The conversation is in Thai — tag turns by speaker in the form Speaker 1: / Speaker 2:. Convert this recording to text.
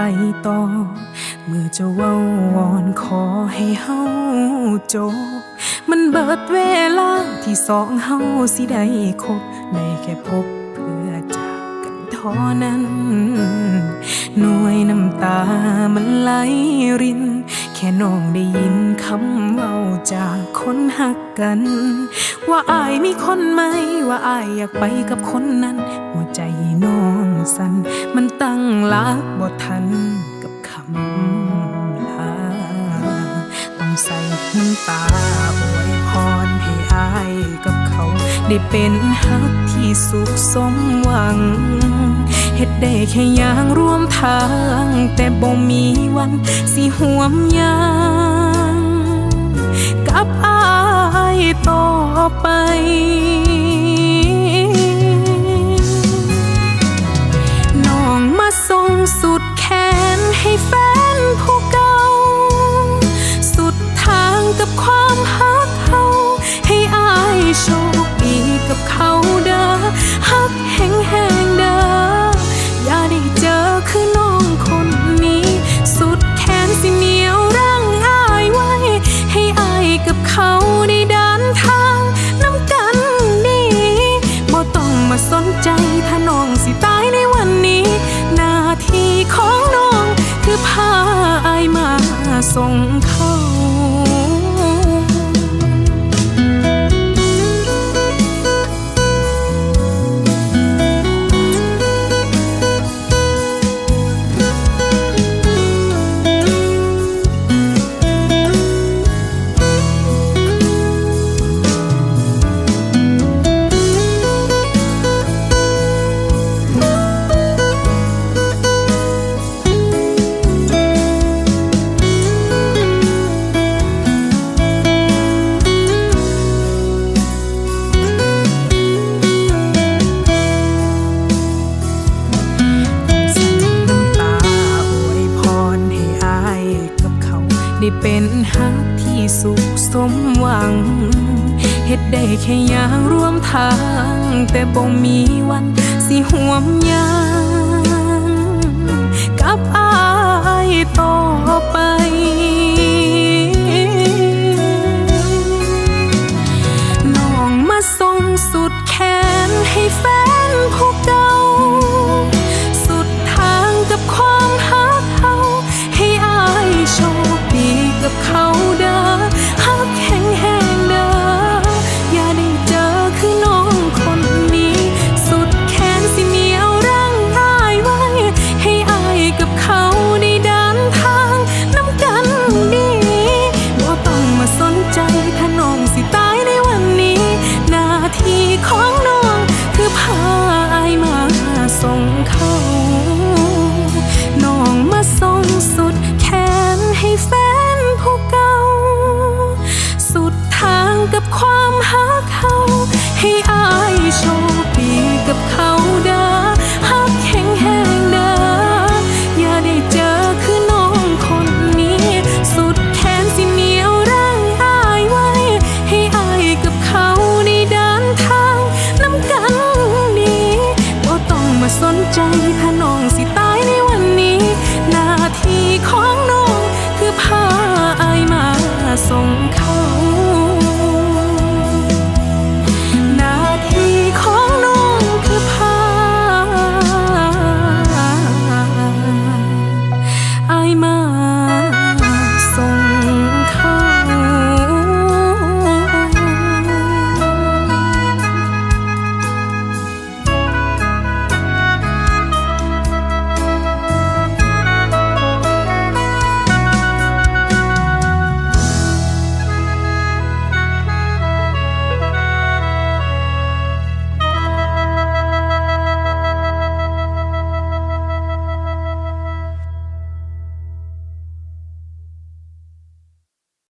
Speaker 1: ไปต่อ เมื่อจะเว้าวอนขอให้เฮาจบ มันเบิดเวลาที่สองเฮาสิได้คบได้แค่พบเพื่อจากกันเท่านั้น หน่วยน้ำตามันไหลริน แค่น้องได้ยินคำเว้าจากคนหักกัน ว่าอายมีคนไหมว่าอายอยากไปกับคนนั้น หัวใจน้อง สั่นมันตั้งหลักบ่ทันกับคำลา ต้องใส่น้ำตาอวยพรให้อายกับเขา ได้เป็นฮักที่สุขสมหวังเฮ็ดได้แค่อย่างร่วมทาง แต่บ่มีวันสิห่วมยาง สุดแขนให้แฟนผู้เก่า สุดทางกับความฮักเขาให้อายโชค ได้เป็นฮักที่สุขสมหวังเฮ็ดได้แค่อย่างร่วมทาง แต่บ่มีวันสิหวมยังกับอายต่อไปน้องมาส่งสุดแขนให้แฟนคู่กัน